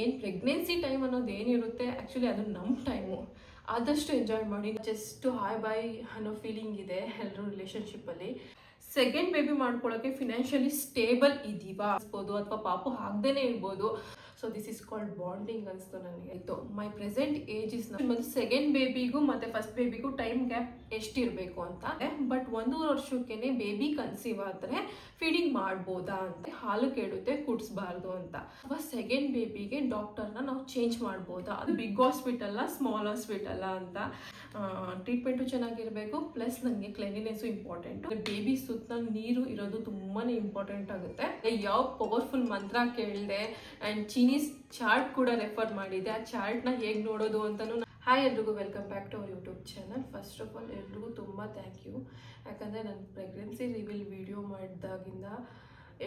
ಏನು pregnancy time ಅನ್ನೋದು ಏನಿರುತ್ತೆ ಆ್ಯಕ್ಚುಲಿ ಅದು ನಮ್ಮ ಟೈಮು ಆದಷ್ಟು ಎಂಜಾಯ್ ಮಾಡಿ ಜಸ್ಟ್ ಹಾಯ್ ಬಾಯ್ ಅನ್ನೋ ಫೀಲಿಂಗ್ ಇದೆ ಎಲ್ಲರೂ ರಿಲೇಷನ್ಶಿಪ್ಪಲ್ಲಿ ಸೆಕೆಂಡ್ ಬೇಬಿ ಮಾಡ್ಕೊಳ್ಳೋಕೆ ಫಿನಾನ್ಷಿಯಲಿ ಸ್ಟೇಬಲ್ ಇದೀವಾ. ಅನ್ಸ್ಬೋದು, ಅಥವಾ ಪಾಪು ಆಗ್ದೇ ಇರ್ಬೋದು. So this is called bonding ಅನಿಸ್ತು ನನಗೆ. ಆಯಿತು ಮೈ ಪ್ರೆಸೆಂಟ್ ಏಜ್ ಇಸ್ ನಮ್ಮದು ಸೆಕೆಂಡ್ ಬೇಬಿಗೂ ಮತ್ತು ಫಸ್ಟ್ ಬೇಬಿಗೂ ಟೈಮ್ ಗ್ಯಾಪ್ ಎಷ್ಟಿರಬೇಕು ಅಂತ. ಬಟ್ ಒಂದು ವರ್ಷಕ್ಕೆ ಬೇಬಿ ಕನ್ಸೀವ್ ಆದರೆ ಫೀಡಿಂಗ್ ಮಾಡ್ಬೋದಾ ಅಂತ. ಹಾಲು ಕೇಳುತ್ತೆ ಕುಡಿಸ್ಬಾರ್ದು ಅಂತ. ಅಥವಾ ಸೆಕೆಂಡ್ ಬೇಬಿಗೆ ಡಾಕ್ಟರ್ನ ನಾವು ಚೇಂಜ್ ಮಾಡ್ಬೋದಾ? ಅದು ಬಿಗ್ ಹಾಸ್ಪಿಟಲ್ಲ ಸ್ಮಾಲ್ ಹಾಸ್ಪಿಟಲ್ಲ ಅಂತ. ಟ್ರೀಟ್ಮೆಂಟು ಚೆನ್ನಾಗಿರಬೇಕು ಪ್ಲಸ್ ನನಗೆ ಕ್ಲೆನಿನೆಸ್ಸು ಇಂಪಾರ್ಟೆಂಟ್ ಬೇಬಿ ಸುತ್ತ ನೀರು ಇರೋದು ತುಂಬಾ ಇಂಪಾರ್ಟೆಂಟ್ ಆಗುತ್ತೆ. ಯಾವ ಪವರ್ಫುಲ್ ಮಂತ್ರ ಕೇಳಿದೆ ಆ್ಯಂಡ್ ಚೀನೀಸ್ ಚಾರ್ಟ್ ಕೂಡ ರೆಫರ್ ಮಾಡಿದೆ. ಆ ಚಾರ್ಟ್ನ ಹೇಗೆ ನೋಡೋದು ಅಂತಲೂ ಹಾಯ್ ಎಲ್ರಿಗೂ welcome back to our YouTube channel first of all ಎಲ್ರಿಗೂ ತುಂಬ ಥ್ಯಾಂಕ್ ಯು ಯಾಕಂದರೆ ನಾನು ಪ್ರೆಗ್ನೆನ್ಸಿ ರಿವೀಲ್ ವಿಡಿಯೋ ಮಾಡಿದಾಗಿಂದ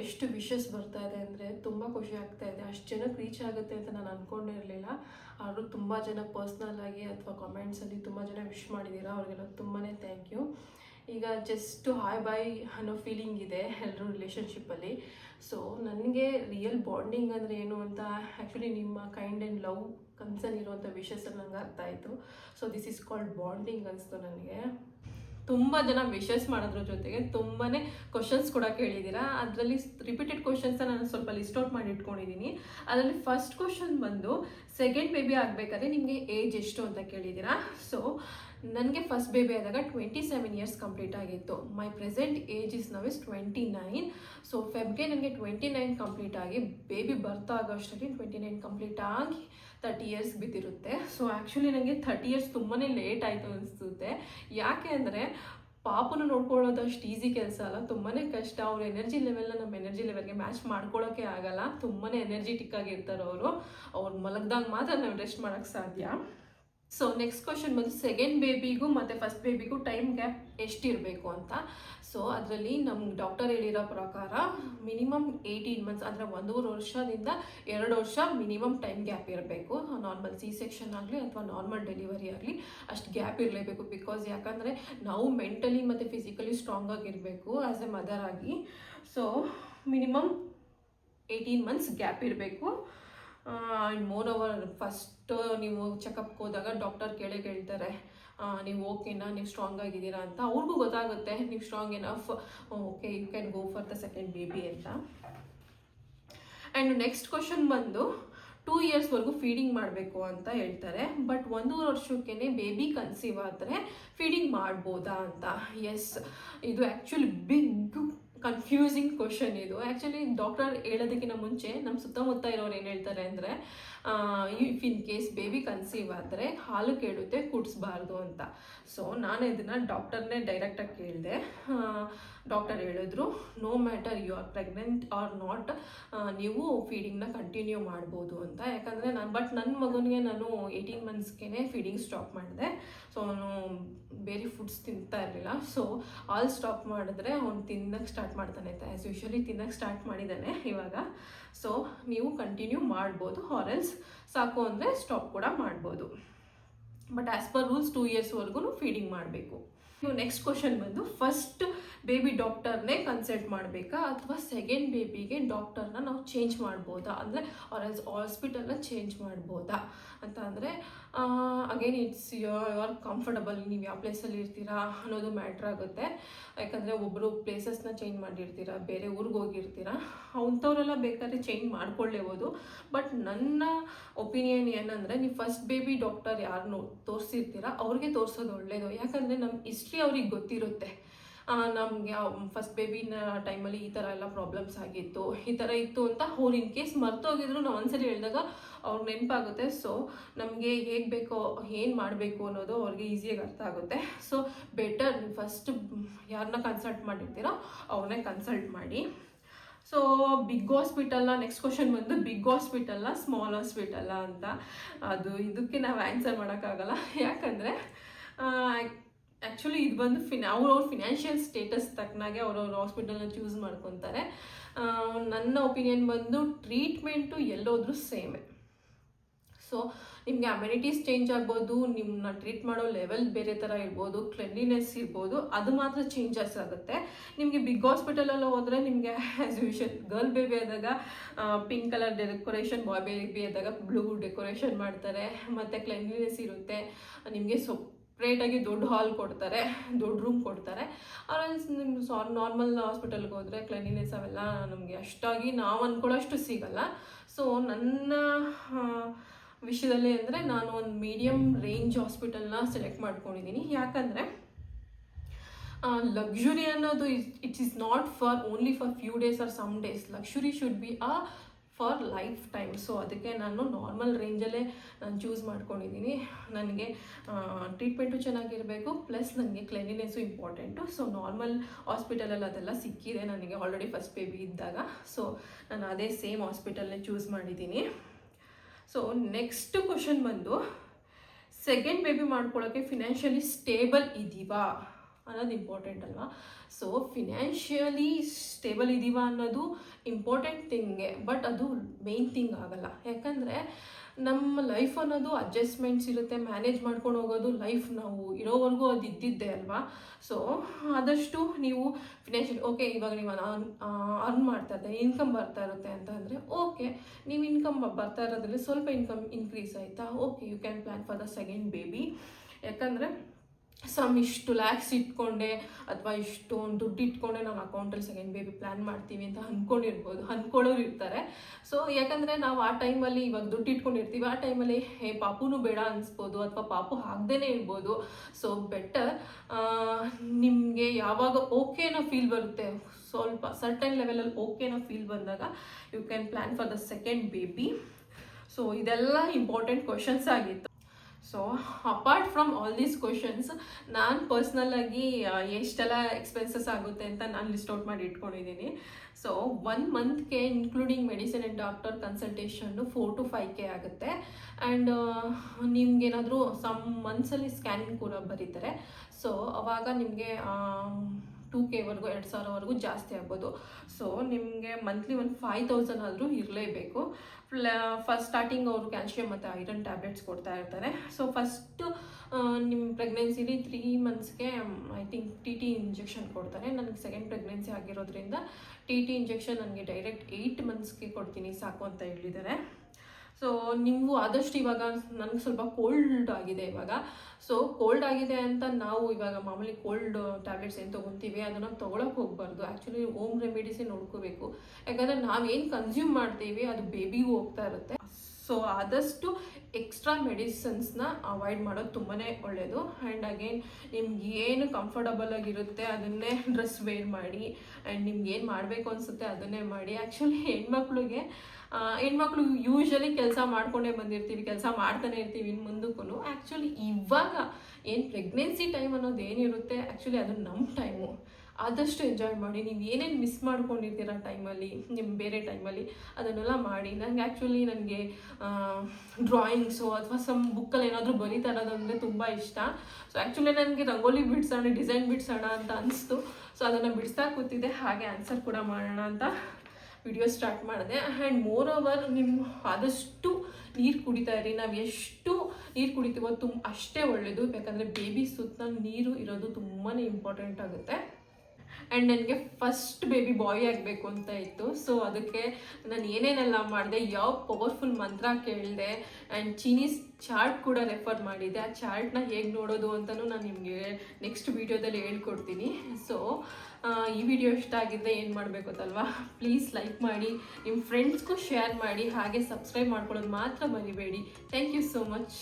ಎಷ್ಟು ವಿಷಸ್ ಬರ್ತಾ ಇದೆ ಅಂದರೆ ತುಂಬ ಖುಷಿ ಆಗ್ತಾ ಇದೆ. ಅಷ್ಟು ಜನಕ್ಕೆ ರೀಚ್ ಆಗುತ್ತೆ ಅಂತ ನಾನು ಅಂದ್ಕೊಂಡಿರಲಿಲ್ಲ ಆದರೂ ತುಂಬ ಜನ ಪರ್ಸ್ನಲ್ ಆಗಿ ಅಥವಾ ಕಾಮೆಂಟ್ಸಲ್ಲಿ ತುಂಬ ಜನ ವಿಶ್ ಮಾಡಿದ್ದೀರಾ, ಅವ್ರಿಗೆಲ್ಲ ತುಂಬಾ ಥ್ಯಾಂಕ್ ಯು ಈಗ ಜಸ್ಟ್ ಹಾಯ್ ಬಾಯ್ ಅನ್ನೋ ಫೀಲಿಂಗ್ ಇದೆ ಎಲ್ಲರೂ ರಿಲೇಷನ್ಶಿಪ್ಪಲ್ಲಿ ಸೊ ನನಗೆ ರಿಯಲ್ ಬಾಂಡಿಂಗ್ ಅಂದರೆ ಏನು ಅಂತ ಆ್ಯಕ್ಚುಲಿ ನಿಮ್ಮ ಕೈಂಡ್ ಆ್ಯಂಡ್ ಲವ್ ಕನ್ಸರ್ನ್ ಇರುವಂಥ ವಿಷಸ್ ನಂಗೆ ಅರ್ಥ ಆಯಿತು. So this is called bonding ಅನಿಸ್ತು ನನಗೆ. ತುಂಬ ಜನ ವಿಶಸ್ ಮಾಡೋದ್ರ ಜೊತೆಗೆ ತುಂಬಾ ಕ್ವಶನ್ಸ್ ಕೂಡ ಕೇಳಿದ್ದೀರಾ ಅದರಲ್ಲಿ ರಿಪೀಟೆಡ್ ಕ್ವಶನ್ಸ್ನ ನಾನು ಸ್ವಲ್ಪ ಲಿಸ್ಟ್ ಔಟ್ ಮಾಡಿ ಇಟ್ಕೊಂಡಿದ್ದೀನಿ ಅದರಲ್ಲಿ ಫಸ್ಟ್ ಕ್ವಶನ್ ಬಂದು ಸೆಕೆಂಡ್ ಬೇಬಿ ಆಗಬೇಕಾದ್ರೆ ನಿಮಗೆ ಏಜ್ ಎಷ್ಟು ಅಂತ ಕೇಳಿದ್ದೀರಾ ಸೊ ನನಗೆ ಫಸ್ಟ್ ಬೇಬಿ ಆದಾಗ ಟ್ವೆಂಟಿ ಸೆವೆನ್ ಇಯರ್ಸ್ ಕಂಪ್ಲೀಟ್ ಆಗಿತ್ತು. My present age is now is twenty nine so ಫೆಬ್ಗೆ ನನಗೆ ಟ್ವೆಂಟಿ ನೈನ್ ಕಂಪ್ಲೀಟ್ ಆಗಿ ಬೇಬಿ ಬರ್ತಾ ಆಗೋ ಅಷ್ಟರಲ್ಲಿ ಟ್ವೆಂಟಿ ನೈನ್ ಕಂಪ್ಲೀಟ್ ಆಗಿ ತರ್ಟಿ ಇಯರ್ಸ್ ಬಿದ್ದಿರುತ್ತೆ. ಸೊ ಆ್ಯಕ್ಚುಲಿ ನನಗೆ ತರ್ಟಿ ಇಯರ್ಸ್ ತುಂಬಾ ಲೇಟ್ ಆಯಿತು ಅನಿಸುತ್ತೆ. ಯಾಕೆ ಅಂದರೆ ಪಾಪನ ನೋಡ್ಕೊಳ್ಳೋದು ಅಷ್ಟು ಈಸಿ ಕೆಲಸ ಅಲ್ಲ. ತುಂಬಾ ಕಷ್ಟ. ಅವ್ರ ಎನರ್ಜಿ ಲೆವೆಲ್ನ ನಮ್ಮ ಎನರ್ಜಿ ಲೆವೆಲ್ಗೆ ಮ್ಯಾಚ್ ಮಾಡ್ಕೊಳ್ಳೋಕ್ಕೆ ಆಗಲ್ಲ. ತುಂಬಾ ಎನರ್ಜಿಟಿಕ್ ಆಗಿರ್ತಾರೆ ಅವರು. ಅವ್ರು ಮಲಗ್ದಾಗ ಮಾತ್ರ ನಾವು ರೆಸ್ಟ್ ಮಾಡೋಕ್ಕೆ ಸಾಧ್ಯ. ಸೊ ನೆಕ್ಸ್ಟ್ ಕ್ವಶನ್ ಬಂದು ಸೆಕೆಂಡ್ ಬೇಬಿಗೂ ಮತ್ತು ಫಸ್ಟ್ ಬೇಬಿಗೂ ಟೈಮ್ ಗ್ಯಾಪ್ ಎಷ್ಟಿರಬೇಕು ಅಂತ. ಸೊ ಅದರಲ್ಲಿ ನಮ್ಮ ಡಾಕ್ಟರ್ ಹೇಳಿರೋ ಪ್ರಕಾರ ಮಿನಿಮಮ್ ಏಯ್ಟೀನ್ ಮಂತ್ಸ್ ಅಂದರೆ ಒಂದೂವರೆ ವರ್ಷದಿಂದ ಎರಡು ವರ್ಷ ಮಿನಿಮಮ್ ಟೈಮ್ ಗ್ಯಾಪ್ ಇರಬೇಕು. ನಾರ್ಮಲ್ ಸಿ ಸೆಕ್ಷನ್ ಆಗಲಿ ಅಥವಾ ನಾರ್ಮಲ್ ಡೆಲಿವರಿ ಆಗಲಿ ಅಷ್ಟು ಗ್ಯಾಪ್ ಇರಲೇಬೇಕು. ಬಿಕಾಸ್ ಯಾಕಂದರೆ ನಾವು ಮೆಂಟಲಿ ಮತ್ತು ಫಿಸಿಕಲಿ ಸ್ಟ್ರಾಂಗ್ ಆಗಿರಬೇಕು ಆ್ಯಸ್ ಎ ಮದರ್ ಆಗಿ. So minimum eighteen months gap ಇರಬೇಕು. ಆ್ಯಂಡ್ ಮೋರ್ ಅವರ್ ಫಸ್ಟ್ ನೀವು ಚೆಕಪ್ಗೆ ಹೋದಾಗ ಡಾಕ್ಟರ್ ಕೇಳೇ ಕೇಳ್ತಾರೆ. ನೀವು ಓಕೆನಾ ನೀವು ಸ್ಟ್ರಾಂಗ್ ಆಗಿದ್ದೀರಾ ಅಂತ. ಅವ್ರಿಗೂ ಗೊತ್ತಾಗುತ್ತೆ, ನೀವು strong enough okay you can go for the second baby ಅಂತ. ಆ್ಯಂಡ್ ನೆಕ್ಸ್ಟ್ ಕ್ವಶನ್ ಬಂದು ಟೂ ಇಯರ್ಸ್ವರೆಗೂ ಫೀಡಿಂಗ್ ಮಾಡಬೇಕು ಅಂತ ಹೇಳ್ತಾರೆ. ಬಟ್ ಒಂದೂವರೆ ವರ್ಷಕ್ಕೇ ಬೇಬಿ ಕನ್ಸೀವ್ ಆದರೆ ಫೀಡಿಂಗ್ ಮಾಡ್ಬೋದಾ ಅಂತ. ಎಸ್ ಇದು ಆ್ಯಕ್ಚುಲಿ ಬಿಗ್ ಕನ್ಫ್ಯೂಸಿಂಗ್ ಕ್ವಶನ್ ಇದು. ಆ್ಯಕ್ಚುಲಿ ಡಾಕ್ಟರ್ ಹೇಳೋದಕ್ಕಿಂತ ಮುಂಚೆ ನಮ್ಮ ಸುತ್ತಮುತ್ತ ಇರೋರು ಏನು ಹೇಳ್ತಾರೆ ಅಂದರೆ if in case baby conceive ಆದರೆ ಹಾಲು ಕೇಳುತ್ತೆ, ಕುಡಿಸ್ಬಾರ್ದು ಅಂತ. ಸೊ ನಾನು ಇದನ್ನು ಡಾಕ್ಟರ್ನೇ ಡೈರೆಕ್ಟಾಗಿ ಕೇಳಿದೆ. ಡಾಕ್ಟರ್ ಹೇಳಿದ್ರು no matter you are pregnant or not ನೀವು ಫೀಡಿಂಗ್ನ ಕಂಟಿನ್ಯೂ ಮಾಡ್ಬೋದು ಅಂತ. ಯಾಕಂದರೆ ನಾನು ಬಟ್ ನನ್ನ ಮಗನಿಗೆ ನಾನು ಏಯ್ಟೀನ್ ಮಂತ್ಸ್ಗೆ ಫೀಡಿಂಗ್ ಸ್ಟಾಪ್ ಮಾಡಿದೆ. ಸೊ ಅವನು ಬೇರೆ ಫುಡ್ಸ್ ತಿಂತಾ ಇರಲಿಲ್ಲ. ಸೊ ಆಲ್ ಸ್ಟಾಪ್ ಮಾಡಿದ್ರೆ ಅವ್ನು ತಿನ್ನಕ್ಕೆ ಸ್ಟಾರ್ಟ್ ಮಾಡ್ತಾನೆ ಆ್ಯಸ್ ಯೂಶ್ವಲಿ ತಿನ್ನಕ್ಕೆ ಸ್ಟಾರ್ಟ್ ಮಾಡಿದ್ದಾನೆ ಇವಾಗ. ಸೊ ನೀವು ಕಂಟಿನ್ಯೂ ಮಾಡ್ಬೋದು ಹಾರೆಲ್ಸ್ ಸಾಕು ಅಂದರೆ ಸ್ಟಾಪ್ ಕೂಡ ಮಾಡ್ಬೋದು. But as per rules two ಇಯರ್ಸ್ವರೆಗೂ feeding ಮಾಡಬೇಕು. ನೀವು ನೆಕ್ಸ್ಟ್ ಕ್ವಶನ್ ಬಂದು ಫಸ್ಟ್ ಬೇಬಿ ಡಾಕ್ಟರ್ನೇ ಕನ್ಸಲ್ಟ್ ಮಾಡಬೇಕಾ ಅಥವಾ ಸೆಕೆಂಡ್ ಬೇಬಿಗೆ ಡಾಕ್ಟರ್ನ ನಾವು ಚೇಂಜ್ ಮಾಡ್ಬೋದಾ? ಅಂದರೆ ಆರ್ ಹಾಸ್ಪಿಟಲ್ನ ಚೇಂಜ್ ಮಾಡ್ಬೋದಾ? ಅಂತ ಅಂದರೆ ಅಗೇನ್ ಇಟ್ಸ್ ಯುವರ್ ಕಂಫರ್ಟಬಲ್ ನೀವು ಯಾವ ಪ್ಲೇಸಲ್ಲಿ ಇರ್ತೀರಾ ಅನ್ನೋದು ಮ್ಯಾಟ್ರ್ ಆಗುತ್ತೆ. ಯಾಕಂದರೆ ಒಬ್ಬರು ಪ್ಲೇಸಸ್ನ ಚೇಂಜ್ ಮಾಡಿರ್ತೀರಾ, ಬೇರೆ ಊರಿಗೆ ಹೋಗಿರ್ತೀರಾ ಅಂಥವರೆಲ್ಲ ಬೇಕಾದ್ರೆ ಚೇಂಜ್ ಮಾಡ್ಕೊಳ್ಳೇಬೋದು. ಬಟ್ ನನ್ನ ಒಪಿನಿಯನ್ ಏನಂದರೆ, ನೀವು ಫಸ್ಟ್ ಬೇಬಿ ಡಾಕ್ಟರ್ ಯಾರನ್ನೂ ತೋರಿಸಿರ್ತೀರಾ, ಅವ್ರಿಗೆ ತೋರಿಸೋದು ಒಳ್ಳೆಯದು ಯಾಕಂದರೆ ನಮ್ಮ ಹಿಸ್ಟ್ರಿ ಅವ್ರಿಗೆ ಗೊತ್ತಿರುತ್ತೆ. ನಮಗೆ ಫಸ್ಟ್ ಬೇಬಿನ ಟೈಮಲ್ಲಿ ಈ ಥರ ಎಲ್ಲ ಪ್ರಾಬ್ಲಮ್ಸ್ ಆಗಿತ್ತು, ಈ ಥರ ಇತ್ತು ಅಂತ ಅವ್ರು ಇನ್ ಕೇಸ್ ಮರ್ತೋಗಿದ್ರು ನಾವು ಒಂದ್ಸಲಿ ಹೇಳಿದಾಗ ಅವ್ರಿಗೆ ನೆನಪಾಗುತ್ತೆ. ಸೊ ನಮಗೆ ಹೇಗೆ ಬೇಕೋ, ಏನು ಮಾಡಬೇಕು ಅನ್ನೋದು ಅವ್ರಿಗೆ ಈಸಿಯಾಗಿ ಅರ್ಥ ಆಗುತ್ತೆ. ಸೊ ಬೆಟರ್ ಫಸ್ಟ್ ಯಾರನ್ನ ಕನ್ಸಲ್ಟ್ ಮಾಡಿರ್ತೀರೋ ಅವ್ರನ್ನೇ ಕನ್ಸಲ್ಟ್ ಮಾಡಿ. ಸೊ ಬಿಗ್ ಹಾಸ್ಪಿಟಲ್ನ ನೆಕ್ಸ್ಟ್ ಕ್ವಶನ್ ಬಂದು ಬಿಗ್ ಹಾಸ್ಪಿಟಲ್ನ ಸ್ಮಾಲ್ ಹಾಸ್ಪಿಟಲ್ಲ ಅಂತ. ಅದು ಇದಕ್ಕೆ ನಾವು ಆ್ಯನ್ಸರ್ ಮಾಡೋಕ್ಕಾಗಲ್ಲ ಯಾಕಂದರೆ ಆ್ಯಕ್ಚುಲಿ ಇದು ಬಂದು ಫಿನ್ ಅವ್ರವ್ರ ಫಿನಾನ್ಷಿಯಲ್ ಸ್ಟೇಟಸ್ ತಕ್ಕನಾಗೆ ಅವ್ರವ್ರ ಹಾಸ್ಪಿಟಲ್ನ ಚೂಸ್ ಮಾಡ್ಕೊತಾರೆ. ನನ್ನ ಒಪಿನಿಯನ್ ಬಂದು ಟ್ರೀಟ್ಮೆಂಟು ಎಲ್ಲೋದ್ರೂ ಸೇಮೇ ಸೊ ನಿಮಗೆ ಅಮ್ಯುನಿಟೀಸ್ ಚೇಂಜ್ ಆಗ್ಬೋದು ನಿಮ್ಮನ್ನ ಟ್ರೀಟ್ ಮಾಡೋ ಲೆವೆಲ್ ಬೇರೆ ಥರ ಇರ್ಬೋದು ಕ್ಲೆನ್ಲಿನೆಸ್ ಇರ್ಬೋದು, ಅದು ಮಾತ್ರ ಚೇಂಜಸ್ ಆಗುತ್ತೆ. ನಿಮಗೆ ಬಿಗ್ ಹಾಸ್ಪಿಟಲಲ್ಲಿ ಹೋದರೆ ನಿಮಗೆ ಆ್ಯಸ್ ಯೂಶಲ್ ಗರ್ಲ್ ಬೇಬಿ ಆದಾಗ pink colour decoration boy baby ಆದಾಗ ಬ್ಲೂ ಡೆಕೋರೇಷನ್ ಮಾಡ್ತಾರೆ, ಮತ್ತು ಕ್ಲೆನ್ಲಿನೆಸ್ ಇರುತ್ತೆ, ನಿಮಗೆ ಸಪ್ರೇಟಾಗಿ ದೊಡ್ಡ ಹಾಲ್ ಕೊಡ್ತಾರೆ, ದೊಡ್ಡ ರೂಮ್ ಕೊಡ್ತಾರೆ. ಆಮೇಲೆ ನಿಮ್ಮ ಸಾ ನಾರ್ಮಲ್ ಹಾಸ್ಪಿಟಲ್ಗೆ ಹೋದರೆ ಕ್ಲೀನಿನೆಸ್ ಅವೆಲ್ಲ ನಮಗೆ ಅಷ್ಟಾಗಿ ನಾವು ಅಂದ್ಕೊಳ್ಳೋಷ್ಟು ಸಿಗಲ್ಲ. ಸೊ ನನ್ನ ವಿಷಯದಲ್ಲಿ ಅಂದರೆ ನಾನು ಒಂದು ಮೀಡಿಯಮ್ ರೇಂಜ್ ಹಾಸ್ಪಿಟಲ್ನ ಸೆಲೆಕ್ಟ್ ಮಾಡ್ಕೊಂಡಿದ್ದೀನಿ ಯಾಕಂದರೆ ಲಕ್ಸುರಿ ಅನ್ನೋದು it's is not for only for few days or some days luxury should be a for lifetime so ಅದಕ್ಕೆ ನಾನು ನಾರ್ಮಲ್ ರೇಂಜಲ್ಲೇ ನಾನು ಚೂಸ್ ಮಾಡ್ಕೊಂಡಿದ್ದೀನಿ ನನಗೆ ಟ್ರೀಟ್ಮೆಂಟು ಚೆನ್ನಾಗಿರಬೇಕು ಪ್ಲಸ್ ನನಗೆ ಕ್ಲೆನ್ಲಿನೆಸ್ಸು ಇಂಪಾರ್ಟೆಂಟು ಸೊ ನಾರ್ಮಲ್ ಹಾಸ್ಪಿಟಲಲ್ಲಿ ಅದೆಲ್ಲ ಸಿಕ್ಕಿದೆ ನನಗೆ ಆಲ್ರೆಡಿ ಫಸ್ಟ್ ಬೇಬಿ ಇದ್ದಾಗ. ಸೊ ನಾನು ಅದೇ ಸೇಮ್ ಹಾಸ್ಪಿಟಲ್ನೇ ಚೂಸ್ ಮಾಡಿದ್ದೀನಿ ಸೊ ನೆಕ್ಸ್ಟ್ ಕ್ವಶನ್ ಬಂದು ಸೆಕೆಂಡ್ ಬೇಬಿ ಮಾಡ್ಕೊಳ್ಳೋಕ್ಕೆ ಫಿನಾನ್ಷಿಯಲಿ ಸ್ಟೇಬಲ್ ಇದ್ದೀವಾ ಅನ್ನೋದು ಇಂಪಾರ್ಟೆಂಟ್ ಅಲ್ವಾ? ಸೊ ಫಿನಾನ್ಷಿಯಲಿ ಸ್ಟೇಬಲ್ ಇದ್ದೀವಾ ಅನ್ನೋದು ಇಂಪಾರ್ಟೆಂಟ್ ಥಿಂಗೆ ಬಟ್ ಅದು ಮೇನ್ ಥಿಂಗ್ ಆಗಲ್ಲ. ಯಾಕಂದರೆ ನಮ್ಮ ಲೈಫ್ ಅನ್ನೋದು ಅಡ್ಜಸ್ಟ್ಮೆಂಟ್ಸ್ ಇರುತ್ತೆ ಮ್ಯಾನೇಜ್ ಮಾಡ್ಕೊಂಡು ಹೋಗೋದು ಲೈಫ್ ನಾವು ಇರೋವರೆಗೂ ಅದು ಇದ್ದಿದ್ದೆ ಅಲ್ವಾ? ಸೊ ಆದಷ್ಟು ನೀವು ಫಿನಾನ್ಷಿಯಲ್ ಓಕೆ ಇವಾಗ ನೀವು ಅರ್ನ್ ಮಾಡ್ತಾ ಇದ್ದೆ ಇನ್ಕಮ್ ಬರ್ತಾ ಇರುತ್ತೆ ಅಂತ ಅಂದರೆ ಓಕೆ ನೀವು ಇನ್ಕಮ್ ಬರ್ತಾ ಇರೋದ್ರಲ್ಲಿ ಸ್ವಲ್ಪ ಇನ್ಕಮ್ ಇನ್ಕ್ರೀಸ್ ಆಯಿತಾ? Okay you can plan for the second baby ಯಾಕಂದರೆ ಸಮ್ ಇಷ್ಟು ಲ್ಯಾಕ್ಸ್ ಇಟ್ಕೊಂಡೆ, ಅಥವಾ ಇಷ್ಟೊಂದು ದುಡ್ಡು ಇಟ್ಕೊಂಡೆ, ನಾವು ಅಕೌಂಟಲ್ಲಿ ಸೆಕೆಂಡ್ ಬೇಬಿ ಪ್ಲ್ಯಾನ್ ಮಾಡ್ತೀವಿ ಅಂತ ಅಂದ್ಕೊಂಡಿರ್ಬೋದು ಅಂದ್ಕೊಳ್ಳೋರು ಇರ್ತಾರೆ. ಸೊ ಯಾಕಂದರೆ ನಾವು ಆ ಟೈಮಲ್ಲಿ ಇವಾಗ ದುಡ್ಡು ಇಟ್ಕೊಂಡಿರ್ತೀವಿ, ಆ ಟೈಮಲ್ಲಿ ಹೇ, ಪಾಪುನೂ ಬೇಡ ಅನಿಸ್ಬೋದು, ಅಥವಾ ಪಾಪು ಹಾಕ್ದೇ ಇರ್ಬೋದು. ಸೊ ಬೆಟರ್ ನಿಮಗೆ ಯಾವಾಗ ಓಕೆನೋ ಫೀಲ್ ಬರುತ್ತೆ. ಸ್ವಲ್ಪ ಸರ್ಟನ್ ಲೆವೆಲಲ್ಲಿ ಓಕೆನೋ ಫೀಲ್ ಬಂದಾಗ you can plan for the second baby so ಇದೆಲ್ಲ ಇಂಪಾರ್ಟೆಂಟ್ ಕ್ವಶನ್ಸ್ ಆಗಿತ್ತು. So apart from all these questions ನಾನು ಪರ್ಸ್ನಲ್ಲಾಗಿ ಎಷ್ಟೆಲ್ಲ ಎಕ್ಸ್ಪೆನ್ಸಸ್ ಆಗುತ್ತೆ ಅಂತ ನಾನು ಲಿಸ್ಟ್ ಔಟ್ ಮಾಡಿ ಇಟ್ಕೊಂಡಿದ್ದೀನಿ ಸೊ ಒನ್ ಮಂತ್ಗೆ ಇನ್ಕ್ಲೂಡಿಂಗ್ ಮೆಡಿಸಿನ್ ಆ್ಯಂಡ್ ಡಾಕ್ಟರ್ ಕನ್ಸಲ್ಟೇಷನ್ನು ಫೋರ್ ಟು ಫೈವ್ ಕೆ ಆಗುತ್ತೆ. ಆ್ಯಂಡ್ ನಿಮ್ಗೇನಾದರೂ ಸಮ್ ಮಂತ್ಸಲ್ಲಿ ಸ್ಕ್ಯಾನಿಂಗ್ ಕೂಡ ಬರೀತಾರೆ. ಸೊ ಅವಾಗ ನಿಮಗೆ ಟೂ ಕೆವರೆಗೂ ಎರಡು ಸಾವಿರವರೆಗೂ ಜಾಸ್ತಿ ಆಗ್ಬೋದು. ಸೊ ನಿಮಗೆ ಮಂತ್ಲಿ ಒಂದು ಫೈವ್ ತೌಸಂಡ್ ಆದರೂ ಇರಲೇಬೇಕು. ಫಸ್ಟ್ ಸ್ಟಾರ್ಟಿಂಗ್ ಅವರು ಕ್ಯಾಲ್ಶಿಯಂ ಮತ್ತು ಐರನ್ ಟ್ಯಾಬ್ಲೆಟ್ಸ್ ಕೊಡ್ತಾ ಇರ್ತಾರೆ. ಸೊ ಫಸ್ಟು ನಿಮ್ಮ ಪ್ರೆಗ್ನೆನ್ಸಿಲಿ three ಮಂತ್ಸ್ಗೆ I think T T injection ಕೊಡ್ತಾರೆ. ನನಗೆ ಸೆಕೆಂಡ್ ಪ್ರೆಗ್ನೆನ್ಸಿ ಆಗಿರೋದ್ರಿಂದ ಟಿ ಟಿ ಇಂಜೆಕ್ಷನ್ ನನಗೆ ಡೈರೆಕ್ಟ್ ಏಯ್ಟ್ ಮಂತ್ಸ್ಗೆ ಕೊಡ್ತೀನಿ, ಸಾಕು ಅಂತ ಹೇಳಿದ್ದಾರೆ. ಸೊ ನೀವು ಆದಷ್ಟು ಇವಾಗ ನನಗೆ ಸ್ವಲ್ಪ ಕೋಲ್ಡ್ ಆಗಿದೆ ಇವಾಗ. ಸೊ ಕೋಲ್ಡ್ ಆಗಿದೆ ಅಂತ ನಾವು ಇವಾಗ ಮಾಮೂಲಿ ಕೋಲ್ಡ್ ಟ್ಯಾಬ್ಲೆಟ್ಸ್ ಏನು ತೊಗೊತೀವಿ ಅದನ್ನು ತೊಗೊಳಕ್ಕೆ ಹೋಗ್ಬಾರ್ದು. ಆ್ಯಕ್ಚುಲಿ ಹೋಮ್ ರೆಮಿಡೀಸೇ ನೋಡ್ಕೋಬೇಕು. ಯಾಕಂದರೆ ನಾವೇನು ಕನ್ಸ್ಯೂಮ್ ಮಾಡ್ತೀವಿ, ಅದು ಬೇಬಿಗೂ ಹೋಗ್ತಾ ಇರುತ್ತೆ. ಸೊ ಆದಷ್ಟು ಎಕ್ಸ್ಟ್ರಾ ಮೆಡಿಸನ್ಸ್ನ ಅವಾಯ್ಡ್ ಮಾಡೋದು ತುಂಬಾ ಒಳ್ಳೆಯದು ಆ್ಯಂಡ್ ಅಗೇನ್ ನಿಮ್ಗೆ ಏನು ಕಂಫರ್ಟಬಲ್ ಆಗಿರುತ್ತೆ ಅದನ್ನೇ ಡ್ರೆಸ್ ವೇರ್ ಮಾಡಿ ಆ್ಯಂಡ್ ನಿಮ್ಗೆ ಏನು ಮಾಡಬೇಕು ಅನಿಸುತ್ತೆ ಅದನ್ನೇ ಮಾಡಿ. ಆ್ಯಕ್ಚುಲಿ ಹೆಣ್ಮಕ್ಳಿಗೆ ಹೆಣ್ಮಕ್ಳು ಯೂಶ್ವಲಿ ಕೆಲಸ ಮಾಡ್ಕೊಂಡೇ ಬಂದಿರ್ತೀವಿ, ಕೆಲಸ ಮಾಡ್ತಾನೆ ಇರ್ತೀವಿ ಇನ್ನು ಮುಂದಕ್ಕೂ ಆ್ಯಕ್ಚುಲಿ ಇವಾಗ ಏನು ಪ್ರೆಗ್ನೆನ್ಸಿ ಟೈಮ್ ಅನ್ನೋದು ಏನಿರುತ್ತೆ ಆ್ಯಕ್ಚುಲಿ ಅದು ನಮ್ಮ ಟೈಮು ಆದಷ್ಟು ಎಂಜಾಯ್ ಮಾಡಿ ನೀವು ಏನೇನು ಮಿಸ್ ಮಾಡ್ಕೊಂಡಿರ್ತೀರ ಟೈಮಲ್ಲಿ ನಿಮ್ಮ ಬೇರೆ ಟೈಮಲ್ಲಿ ಅದನ್ನೆಲ್ಲ ಮಾಡಿ. ನನಗೆ ಆ್ಯಕ್ಚುಲಿ ನನಗೆ ಡ್ರಾಯಿಂಗ್ಸು ಅಥವಾ ಸಮ್ ಬುಕ್ಕಲ್ಲಿ ಏನಾದರೂ ಬರೀತಾ ಇರೋದಂದರೆ ತುಂಬ ಇಷ್ಟ. ಸೊ ಆ್ಯಕ್ಚುಲಿ ನನಗೆ ರಂಗೋಲಿ ಬಿಡಿಸೋಣ ಡಿಸೈನ್ ಬಿಡ್ಸೋಣ ಅಂತ ಅನಿಸ್ತು. ಸೊ ಅದನ್ನು ಬಿಡಿಸ್ತಾ ಕೂತಿದ್ದೆ. ಹಾಗೆ ಆನ್ಸರ್ ಕೂಡ ಮಾಡೋಣ ಅಂತ ವಿಡಿಯೋ ಸ್ಟಾರ್ಟ್ ಮಾಡಿದೆ. ಆ್ಯಂಡ್ ಮೋರ್ ಓವರ್ ನಿಮ್ಮ ಆದಷ್ಟು ನೀರು ಕುಡಿತಾ ಇರಿ. ನಾವು ಎಷ್ಟು ನೀರು ಕುಡಿತೀವೋ ತುಂಬ ಅಷ್ಟೇ ಒಳ್ಳೆಯದು ಯಾಕಂದರೆ ಬೇಬಿ ಸುತ್ತ ನೀರು ಇರೋದು ತುಂಬಾ ಇಂಪಾರ್ಟೆಂಟ್ ಆಗುತ್ತೆ. ಆ್ಯಂಡ್ ನನಗೆ ಫಸ್ಟ್ ಬೇಬಿ ಬಾಯ್ ಆಗಬೇಕು ಅಂತ ಇತ್ತು. ಸೊ ಅದಕ್ಕೆ ನಾನು ಏನೇನೆಲ್ಲ ಮಾಡಿದೆ, ಯಾವ ಪವರ್ಫುಲ್ ಮಂತ್ರ ಕೇಳಿದೆ ಆ್ಯಂಡ್ ಚೀನೀಸ್ ಚಾರ್ಟ್ ಕೂಡ ರೆಫರ್ ಮಾಡಿದೆ. ಆ ಚಾರ್ಟ್ನ ಹೇಗೆ ನೋಡೋದು ಅಂತಲೂ ನಾನು ನಿಮಗೆ ನೆಕ್ಸ್ಟ್ ವೀಡಿಯೋದಲ್ಲಿ ಹೇಳ್ಕೊಡ್ತೀನಿ. ಸೊ ಈ ವಿಡಿಯೋ ಇಷ್ಟ ಆಗಿದ್ದರೆ ಏನು ಮಾಡಬೇಕು ಅಲ್ವಾ ಪ್ಲೀಸ್ ಲೈಕ್ ಮಾಡಿ ನಿಮ್ಮ ಫ್ರೆಂಡ್ಸ್ಗೂ ಶೇರ್ ಮಾಡಿ, ಹಾಗೆ ಸಬ್ಸ್ಕ್ರೈಬ್ ಮಾಡ್ಕೊಳ್ಳೋದು ಮಾತ್ರ ಮರಿಬೇಡಿ. Thank you so much